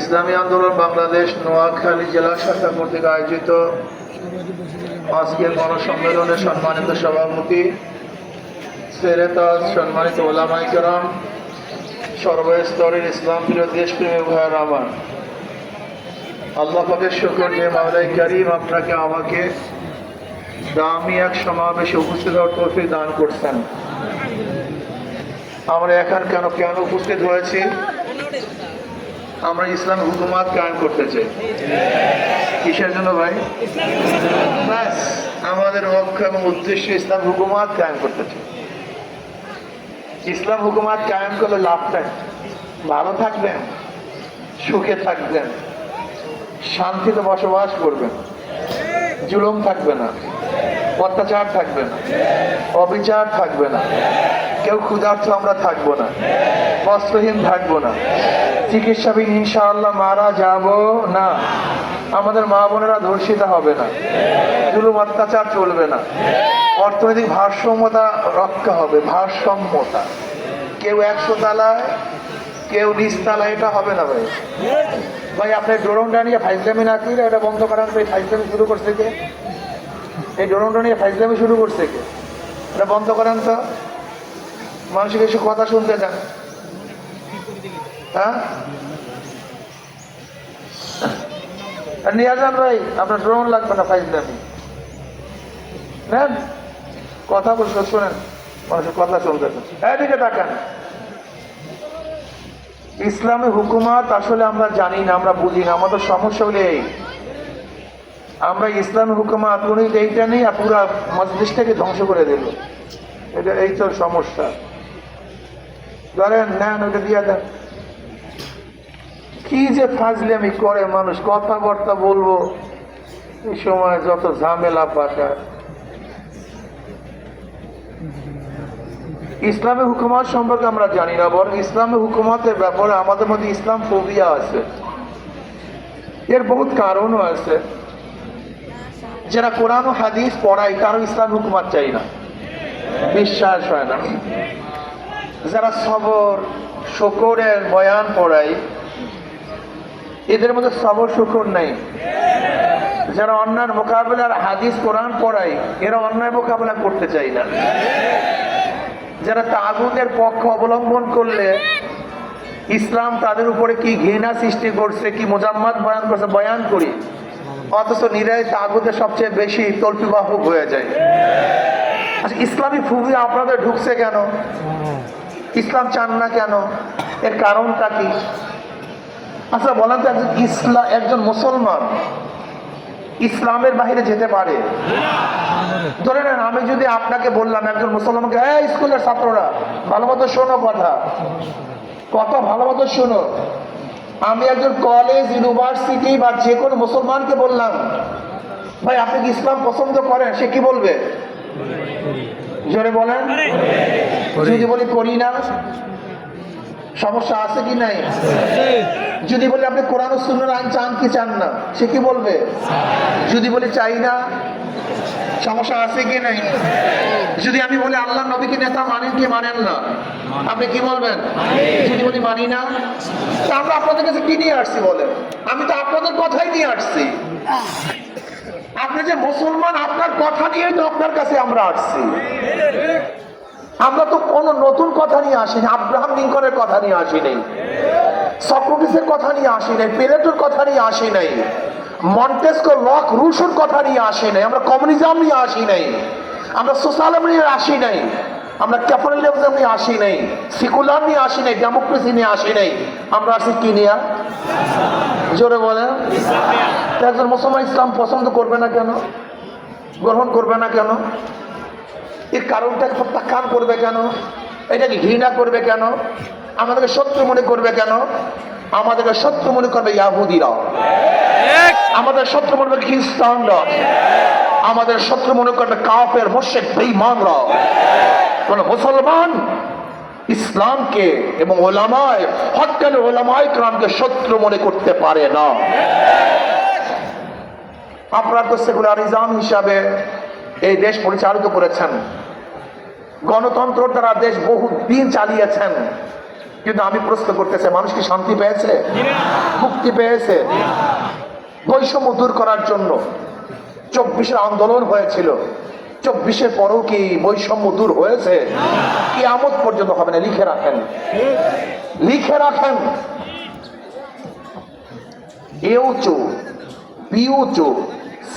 ইসলামী আন্দোলন বাংলাদেশ নোয়াখালী জেলা শাখা কর্তৃক আয়োজিত আজকের গণসম্মেলনের সম্মানিত সভাপতি সেরেতাজ সম্মানিত ওলামাই কেরাম সর্বস্তরের ইসলাম প্রিয় দেশপ্রেমী ভাইয়ের আমার। আল্লাহ পাকের শুকর যে মাওলাই করিম আপনাকে, আমাকে দামি এক সমাবেশে উপস্থিত হওয়ার তৌফিক দান করছেন। আমরা এখন কেন কেন উপস্থিত হয়েছি? আমরা ইসলাম হুকুমাত কায়েম করতে চাই। কিসের জন্য ভাই? ব্যাস, আমাদের লক্ষ্য এবং উদ্দেশ্য ইসলাম হুকুমাত কায়েম করতে চাই। ইসলাম হুকুমাত কায়েম করলে লাভটা? ভালো থাকবেন, সুখে থাকবেন, শান্তিতে বসবাস করবেন, জুলুম থাকবে না, অত্যাচার থাকবে না, অবিচার থাকবে না। কেউ ক্ষুধার্থ আমরা থাকব না। বস্ত্রহীন থাকব না। চিকিৎসাবিহীন ইনশাআল্লাহ মারা যাব না। আমাদের মা বোনেরা ধর্ষিতা হবে না। জুলুম অত্যাচার চলবে না। অর্থনৈতিক ভারসাম্যতা রক্ষা হবে, ভারসাম্যতা। কেউ একশো তালায়, কেউ নিচ তালায়, এটা হবে না ভাই। ভাই, আপনি ড্রোনটা নিয়ে ফাইজলামি না করলে এটা বন্ধ করার পরে ফাইজলামি শুরু করছে কে? এই ড্রোনটা নিয়ে ফাইজলামি শুরু করছে কে? এটা বন্ধ করেন তো। মানুষকে এসে কথা শুনতে দেন হ্যাঁ? নিয়ে যান ভাই, আপনার ড্রোন লাগবে না ফাইজলামি। নেন। কথা বলছো শোনেন। মানুষের কথা শুনতে এদিকে তাকান। ইসলামী হুকুমাত আসলে আমরা জানি না, আমরা বুঝি না, আমাদের সমস্যা হলে এই। আমরা ইসলামী হুকুমাত উনি এইটা নেই, আর পুরা মজলিসটাকে ধ্বংস করে দিল। এটা এই তো সমস্যা। ধরেন, নেন ওটা দিয়ে দেন। কি যে ফাজলামি করে মানুষ, কথাবার্তা বলব, এই সময় যত ঝামেলা পাকায় ইসলামী হুকুমত সম্পর্কে আমরা জানি না, বরং ইসলামী হুকুমতের ব্যাপারে আমাদের মধ্যে ইসলাম ফোবিয়া আছে। এর বহুত কারণও আছে। যারা কোরআন হাদিস পড়ায়, তারও ইসলাম হুকুমত চাই না। বিশ্বাস হয় না। যারা সবর, শকরের বয়ান পড়ায়, এদের মধ্যে সবর, শুকর নেই। যারা অন্যায় মোকাবিলার হাদিস, কোরআন পড়ায়, এরা অন্যায় মোকাবিলা করতে চাই না। যারা তাগুদের পক্ষ অবলম্বন করলে, ইসলাম তাদের উপরে কি ঘৃণা সৃষ্টি করছে, কি মোজাম্মদ বয়ান করছে, বয়ান করি। অথচ নিরায় তাগুদের সবচেয়ে বেশি তল্পিবাহক হয়ে যায়। আচ্ছা ইসলামী ফুবি আপনাদের ঢুকছে কেন? ইসলাম চান না কেন? এর কারণটা কি? আচ্ছা বলেন তো একজন ইসলাম একজন মুসলমান ইসলামের বাইরে যেতে পারে। ধরে নেন, আমি যদি আপনাকে বললাম, একজন মুসলমানকে হ্যাঁ স্কুলের ছাত্ররা, ভালো মতো শোনো কথা। কত ভালো মতো শোনো। আমি একজন কলেজ ইউনিভার্সিটি বা যে কোনো মুসলমানকে বললাম, ভাই, আপনি কি ইসলাম পছন্দ করেন? সে কি বলবে? জোরে বলেন। যদি বলি করি না সমস্যা আছে কি নাই? যদি বলি আপনি কোরআন ও সুন্নার আইন চান কি চান না সে কি বলবে? যদি বলি চাই না সমস্যা আছে কি নাই? যদি আমি বলি আল্লাহ নবীকে নেতা মানেন কি মানেন না আপনি কি বলবেন? যদি বলি মানি না তা আমরা আপনাদের কাছে কি নিয়ে আসছি বলেন? আমি তো আপনাদের কথাই নিয়ে আসছি। আপনি যে মুসলমান, আপনার কথা নিয়েই তো আপনার কাছে আমরা আসছি। আমরা তো কোনো নতুন কথা নিয়ে আসিনি, আব্রাহাম লিঙ্কনের কথা নিয়ে আসি নাই সক্রেটিসের কথা নিয়ে আসি নাই প্লেটোর কথা নিয়ে আসি নাই মন্টেস্কো লক রুশোর কথা নিয়ে আসি নাই আমরা কমিউনিজম নিয়ে আসি নাই আমরা সোশ্যালিজম নিয়ে আসি নাই আমরা ক্যাপিটালিজম নিয়ে আসি নাই সিকুলার নিয়ে আসি নাই ডেমোক্রেসি নিয়ে আসি নাই আমরা আসি কি নিয়ে? জোরে বলেন। একজন মুসলমান ইসলাম পছন্দ করবে না কেন? গ্রহণ করবে না কেন? এর কারণটাকে প্রত্যাখ্যান করবে কেন? এটাকে ঘৃণা করবে কেন? আমাদেরকে শত্রু মনে করবে কেন? আমাদেরকে শত্রু মনে করবে ইয়াহুদিরা। আমাদের শত্রু মনে করবে খ্রিস্টানরা। আমাদের শত্রু মনে করবে কাফের মোশেক বেঈমানরা। কোন মুসলমান ইসলামকে এবং ওলামায় হকালে ওলামায় ক্রামকে শত্রু মনে করতে পারে না। আপনারা তো সেকুলারিজম হিসাবে এই দেশ পরিচালিত করেছেন। গণতন্ত্র দ্বারা দেশ বহু দিন চালিয়েছেন। কিন্তু আমি প্রশ্ন করতেছে, মানুষ কি শান্তি পেয়েছে? মুক্তি পেয়েছে? বৈষম্য দূর করার জন্য চব্বিশের আন্দোলন হয়েছিল। চব্বিশের পরেও কি বৈষম্য দূর হয়েছে? কি আমদ পর্যন্ত হবে না, লিখে রাখেন। লিখে রাখেন। এও চোর, বিও চোর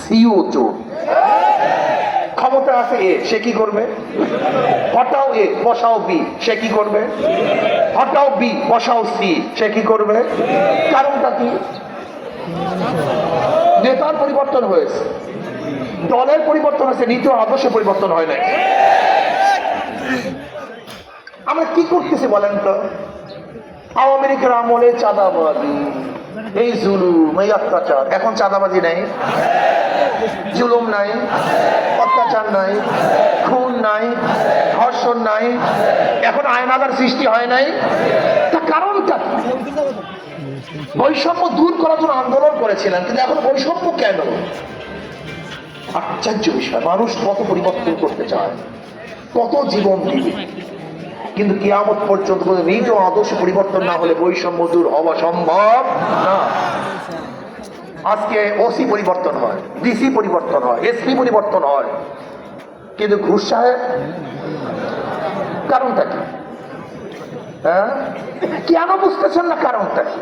সিও চোর ক্ষমতা আছে এ, সে কি করবে? হটাও এ, বসাও বি, সে কি করবে? হটাও বি, বসাও সি, সে কি করবে? কারণটা কি? নেতার পরিবর্তন হয়েছে। দলের পরিবর্তন হয়েছে, নীতি ও আদর্শের পরিবর্তন হয় নাই। আমরা কি করতেছি বলেন তো? আওয়ামী লীগের আমলে চাঁদাবাজি। এই জুলুম, এই অত্যাচার। এখন চাঁদাবাজি নাই, জুলুম নাই, অত্যাচার নাই, খুন নাই, ধর্ষণ নাই, এখন আয়নাদার সৃষ্টি হয় নাই। তা কারণটা বৈষম্য দূর করার জন্য আন্দোলন করেছিলেন, কিন্তু এখন বৈষম্য কেন? আশ্চর্য বিষয়, মানুষ কত পরিবর্তন করতে চায়, কত জীবন দিবে? কিন্তু কিয়ামত পর্যন্ত নিজ আদর্শ পরিবর্তন না হলে বৈষম্য দূর হওয়া সম্ভব না। আজকে ওসি পরিবর্তন হয়, ডিসি পরিবর্তন হয়, এসপি পরিবর্তন হয়। কিন্তু ঘুষ সাহেব, কারণটা কি? হ্যাঁ? কেন বুঝতেছেন না কারণটা কি?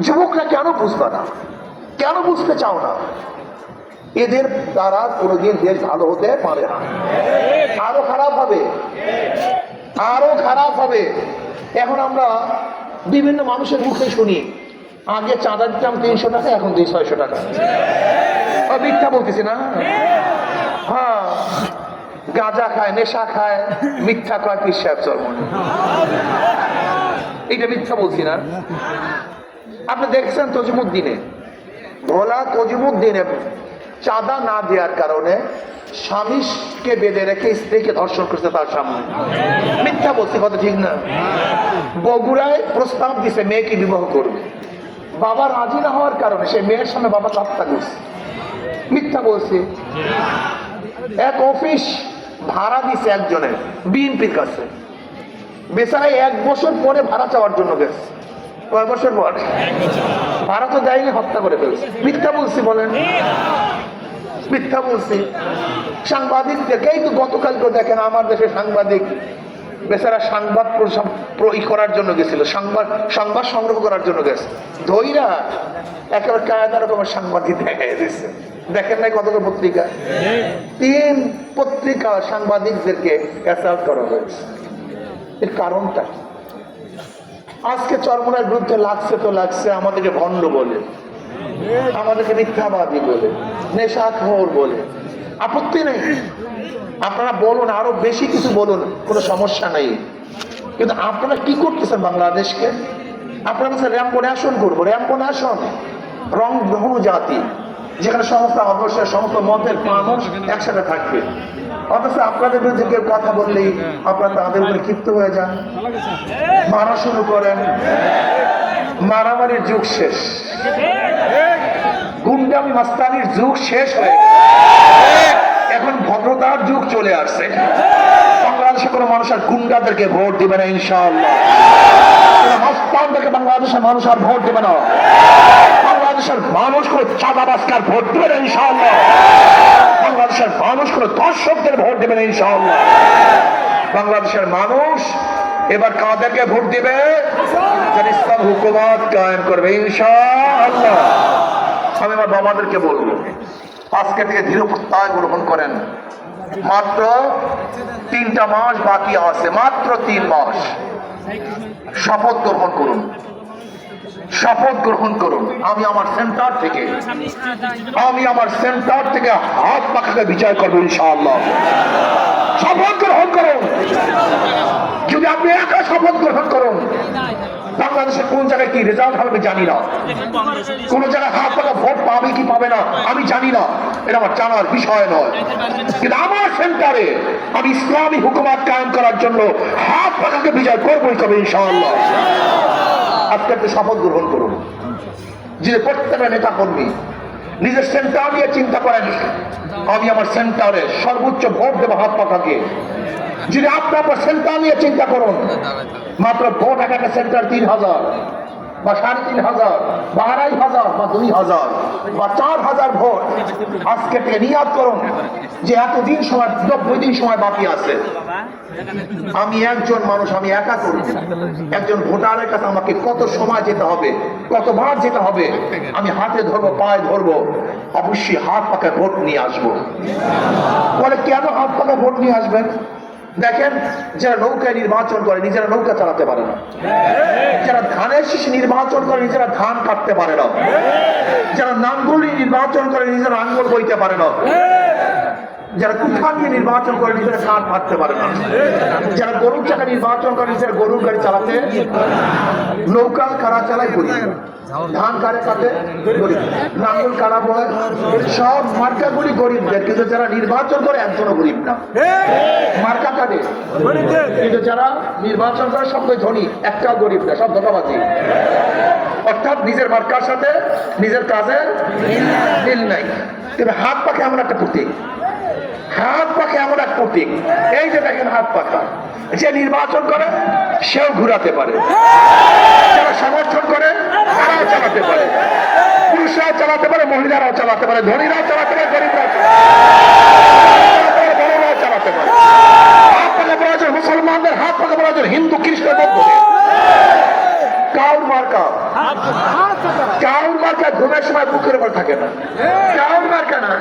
যুবকরা কেন বুঝবে না? কেন বুঝতে চাও না? এদের দ্বারা কোনোদিন দেশ ভালো হতে পারে না। আরও খারাপ হবে। আরও খারাপ হবে। এখন আমরা বিভিন্ন মানুষের মুখে শুনি, আগে চাঁদা দিতাম তিনশো টাকা, এখন দুই ছয়শো টাকা। মিথ্যা বলতেছি না? হ্যাঁ গাঁজা খায়, নেশা খায়, মিথ্যা কয় পিস সাহেব চর্ম এইটা মিথ্যা বলছি না। আপনি দেখছেন তজিমুদ্দিনে? ভোলা তজিমুদ্দিনে চাঁদা না দেওয়ার কারণে স্বামীকে বেঁধে রেখে স্ত্রীকে ধর্ষণ করছে তার সামনে মিথ্যা বলছি, কথা ঠিক না। বগুড়ায় প্রস্তাব দিছে, মেয়েকে বিবাহ করবে। বাবা রাজি না হওয়ার কারণে সে মেয়ের সামনে বাবা হত্যা করছে। মিথ্যা বলছি। এক অফিস ভাড়া দিছে একজনের, বিএনপির কাছে। বেচারাই এক বছর পরে ভাড়া চাওয়ার জন্য গেছে। কয় বছর পর? ভাড়া তো দেয়নি, হত্যা করে ফেলছে। মিথ্যা বলছি বলেন। মিথ্যা বলছি। সাংবাদিকদেরকে এই তো গতকালকে দেখেন, আমার দেশে সাংবাদিক বেচারা সংবাদ ই করার জন্য গেছিল, সংবাদ সংবাদ সংগ্রহ করার জন্য গেছে। ধৈরা একেবারে কায়দা রকমের সাংবাদিক দেখা দিচ্ছে দেখেন নাই কতগুলো পত্রিকা? তিন পত্রিকা সাংবাদিকদেরকে অ্যাসাল্ট করা হয়েছে। এর কারণটা? আজকে চরমনার বিরুদ্ধে লাগছে তো লাগছে, আমাদেরকে ভণ্ড বলে। আমাদেরকে মিথ্যাবাদী বলে নেশা নেশাখোর বলে। আপত্তি নেই। আপনারা বলুন, আরও বেশি কিছু বলুন, কোনো সমস্যা নেই। কিন্তু আপনারা কি করতেছেন বাংলাদেশকে? আপনারা বলছেন ন্যাশন করব ন্যাশন রং বহু জাতি, যেখানে সমস্ত সমস্ত মতের মানুষ একসাথে থাকবে। অথচ কথা বললেই আপনারা তাদের ক্ষিপ্ত হয়ে যান। মারা শুরু করেন। মারামারির যুগ শেষ। গুন্ডামি মাস্তানির যুগ শেষ হয়ে এখন ভদ্রতার যুগ চলে আসছে। বাংলাদেশে কোনো মানুষ আর গুন্ডাদেরকে ভোট দিবে না মাস্তানদেরকে বাংলাদেশের মানুষ আর ভোট দেবে না। বাংলাদেশের মানুষ কোনো চাঁদাবাসকার ভোট দেবে না, ইনশাআল্লাহ। বাংলাদেশের মানুষ কোনো দর্শকদের ভোট দেবে না, ইনশাআল্লাহ। বাংলাদেশের মানুষ এবার কাদেরকে ভোট দিবে? ইসলাম হুকুমত কায়েম করবে, ইনশাআল্লাহ। আমি আমার বাবাদেরকে বলব, আজকে থেকে ধীর প্রত্যয় গ্রহণ করেন। মাত্র তিনটা মাস বাকি আছে, মাত্র তিন মাস। শপথ গ্রহণ করুন। শপথ গ্রহণ করুন। আমি আমার সেন্টার থেকে, আমি আমার সেন্টার থেকে হাত পাখাকে বিচার করব ইনশাআল্লাহ। শপথ গ্রহণ করুন। যদি আপনি একা শপথ গ্রহণ করুন বাংলাদেশের কোন জায়গায় কি রেজাল্ট হবে জানি না। কোন জায়গায় হাত পাকা ভোট পাবে কি পাবে না, আমি জানি না। এটা আমার জানার বিষয় নয়। কিন্তু আমার সেন্টারে আমি ইসলামী হুকুমাত কায়েম করার জন্য হাত পাকাকে বিজয় করবোই কবে ইনশাআল্লাহ। আজকে একটা শপথ গ্রহণ করুন। যিনি প্রত্যেকটা নেতা কর্মী নিজের সেন্টার নিয়ে চিন্তা করেন, আমি আমার সেন্টারে সর্বোচ্চ ভোট দেবো হাত পাকাকে যদি আপনি আপনার সেন্টার নিয়ে চিন্তা করুন মাত্র ভোট এক একটা সেন্টার তিন হাজার, বা সাড়ে তিন হাজার, বা আড়াই হাজার, বা দুই হাজার, বা চার হাজার ভোট আজকে থেকে নিয়াদ করুন যে এতদিন সময়, নব্বই দিন সময় বাকি আছে। আমি একজন মানুষ, আমি একা করি। একজন ভোটারের কাছে আমাকে কত সময় যেতে হবে, কতবার যেতে হবে, আমি হাতে ধরবো, পায়ে ধরবো, অবশ্যই হাত পাকা ভোট নিয়ে আসব। বলে, কেন হাত পাকা ভোট নিয়ে আসবেন? দেখেন, যারা নৌকায় নির্বাচন করে, নিজেরা নৌকা চালাতে পারে না। যারা ধানের শীষ নির্বাচন করে, নিজেরা ধান কাটতে পারে না। যারা নাঙ্গুলি নির্বাচন করে, নিজেরা আঙ্গুল বইতে পারে না। যারা কুঠা নিয়ে নির্বাচন করে নিজেরা কাঠ ফাটতে পারে না। যারা গরুর চাকা নির্বাচন করে নিজেরা গরুর গাড়ি চালাতে নৌকা কারা চালায় গরিব। ধান কারে কাটে নাঙ্গল কারা সব মার্কাগুলি গরিবদের কিন্তু যারা নির্বাচন করে একজনও গরিব না। মার্কা কাটে কিন্তু যারা নির্বাচন করে সবাই ধনী একটা গরিব না, সব ধোকাবাজি। অর্থাৎ নিজের মার্কার সাথে নিজের কাজের মিল নাই। কিন্তু হাত পাখে এমন একটা প্রতীক? হাত পাখে এমন এক প্রতীক। এই যে দেখেন হাত পাখা। যে নির্বাচন করে, সেও ঘুরাতে পারে। যারা সমর্থন করে, তারাও চালাতে পারে। পুরুষরাও চালাতে পারে, মহিলারাও চালাতে পারে, ধনীরাও চালাতে পারে, গরিবরাও বড়রাও চালাতে পারে। হাত পাখা প্রয়োজন মুসলমানদের, হাত পাখা প্রয়োজন হিন্দু, খ্রিস্ট, বৌদ্ধদের। কাউর মার্কা? মার্কা ঘুমের সময় বুকের উপর থাকে না। মার্কা না।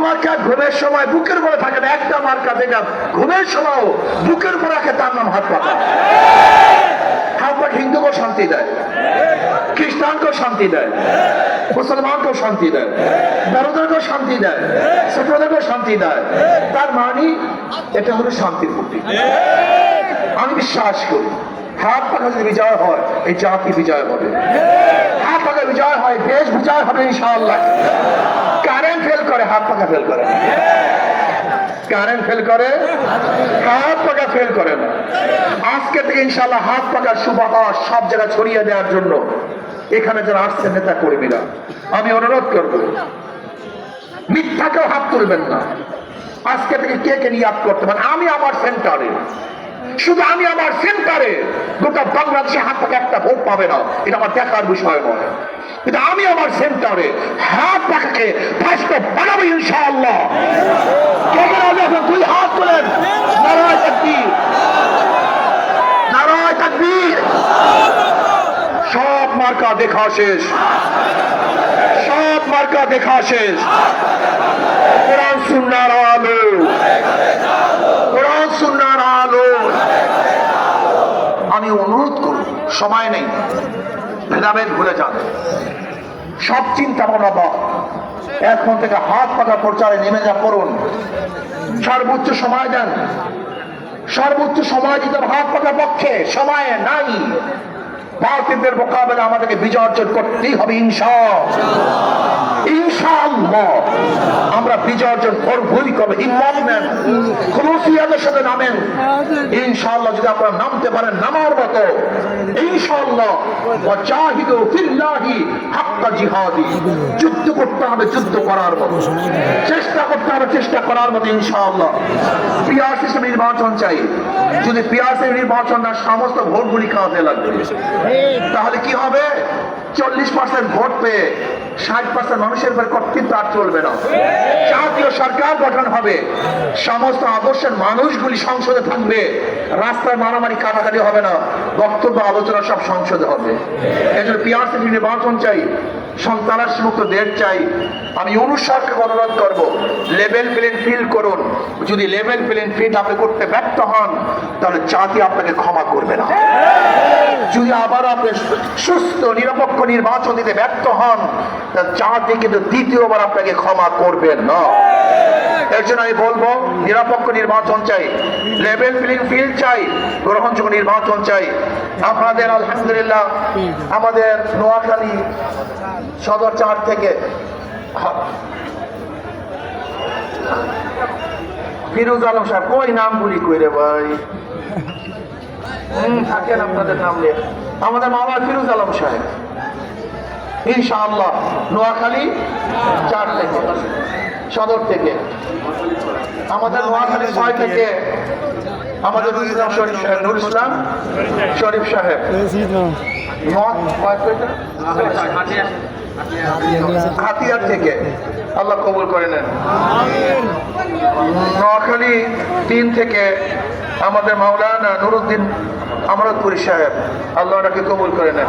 মার্কা ঘুমের সময় বুকের থাকে না। একটা মার্কা ঘুমের বুকের উপর রাখে, তার নাম হাত পাতা। শান্তি দেয় শান্তি দেয় শান্তি শান্তি তার মানে এটা হলো আমি বিশ্বাস করি হাত পাখা যদি বিজয় হয়, এই জাতি বিজয় হবে। হাত পাখা বিজয় হয়, দেশ বিজয় হবে, ইনশাআল্লাহ। কারেন্ট ফেল করে, হাত পাখা ফেল করে। কারেন্ট ফেল করে, হাত পাকা ফেল করে না। আজকে থেকে ইনশাআল্লাহ হাত পাকার সুবাতাস সব জায়গায় ছড়িয়ে দেওয়ার জন্য এখানে যারা আসছে নেতা কর্মীরা, আমি অনুরোধ করব, মিথ্যাকেও হাত তুলবেন না। আজকে থেকে কে কে নিয়াদ করতে পারেন? আমি আমার সেন্টারে শুধু আমি আমার সেন্টারে গোটা বাংলাদেশে হাত থেকে একটা ভোট পাবে না। এটা আমার দেখার বিষয় নয়। কিন্তু আমি আমার সেন্টারে হাত পাখাকে ফার্স্ট বানাবো ইনশাআল্লাহ? দুই হাত তোলেন। নারায় তাকবীর। নারায় তাকবীর। সব মার্কা দেখা শেষ। সব মার্কা দেখা শেষ। কোরআন সুন্নার আলো। কোরআন সুন্নার আলো আমি অনুরোধ করব সময় নেই। ভেদাভেদ ভুলে যান সব চিন্তা ভাবনা বাদ। এখন থেকে হাত পাকা প্রচারে নেমে যা করুন সর্বোচ্চ সময় দেন। সর্বোচ্চ সময় দিতে হাত পাতার পক্ষে। সময় নাই। ভারতীয়দের মোকাবেলা আমাদেরকে বিজয় অর্জন করতেই হবে ইনশা ইনশাআল্লাহ। আমরা বিজয় অর্জন করবই করব নেন খুলুসিয়াদের সাথে নামেন। ইনশাআল্লাহ যদি আপনারা নামতে পারেন নামার মতো। ইনশাআল্লাহ। ওয়াজাহিদু ফিল্লাহি হাক্কা জিহাদি। যুদ্ধ করতে হবে, যুদ্ধ করার মতো। চেষ্টা করতে হবে, চেষ্টা করার মতো ইনশাআল্লাহ। সিস্টেম নির্বাচন চাই। যদি পিয়ার নির্বাচন না, সমস্ত ভোটগুলি খাওয়াতে লাগবে। তাহলে কি হবে? চল্লিশ পার্সেন্ট ভোট পেয়ে ষাট পার্সেন্ট মানুষের উপর কর্তৃত্ব আর চলবে না। জাতীয় সরকার গঠন হবে। সমস্ত আদর্শের মানুষগুলি সংসদে থাকবে। রাস্তায় মারামারি কাটাকাটি হবে না। বক্তব্য, আলোচনা সব সংসদে হবে। এজন্য জন্য পিআরসি নির্বাচন চাই। সন্ত্রাস মুক্ত দেশ চাই। আমি অনুসারকে অনুরোধ করব লেভেল প্লেন ফিল করুন। যদি লেভেল প্লেন ফিল আপনি করতে ব্যর্থ হন, তাহলে জাতি আপনাকে ক্ষমা করবে না। যদি আবার আপনি সুস্থ, নিরপেক্ষ নির্বাচন দিতে ব্যর্থ হন, তাহলে জাতি কিন্তু দ্বিতীয়বার আপনাকে ক্ষমা করবেন না। এর জন্য আমি বলব, নিরপেক্ষ নির্বাচন চাই। লেভেল প্লেইং ফিল্ড চাই, গ্রহণযোগ্য নির্বাচন চাই। আপনাদের, আলহামদুলিল্লাহ, আমাদের নোয়াখালী সদর চার থেকে ফিরোজ আলম সাহেব, কই নামগুলি কই রে ভাই থাকেন আপনাদের নাম নিয়ে। আমাদের মামা ফিরোজ আলম সাহেব। ইনশাআল্লাহ, নোয়াখালী চার থেকে। সদর থেকে। আমাদের নোয়াখালী ছয় থেকে আমাদের ইসলাম শরীফ সাহেব নুর ইসলাম শরীফ সাহেব। হাতিয়ার থেকে। আল্লাহ কবুল করে নেন। নোয়াখালী তিন থেকে আমাদের মাওলানা নুরুদ্দিন আমরতপুরি সাহেব, আল্লাহ ওনাকে কবুল করে নেন।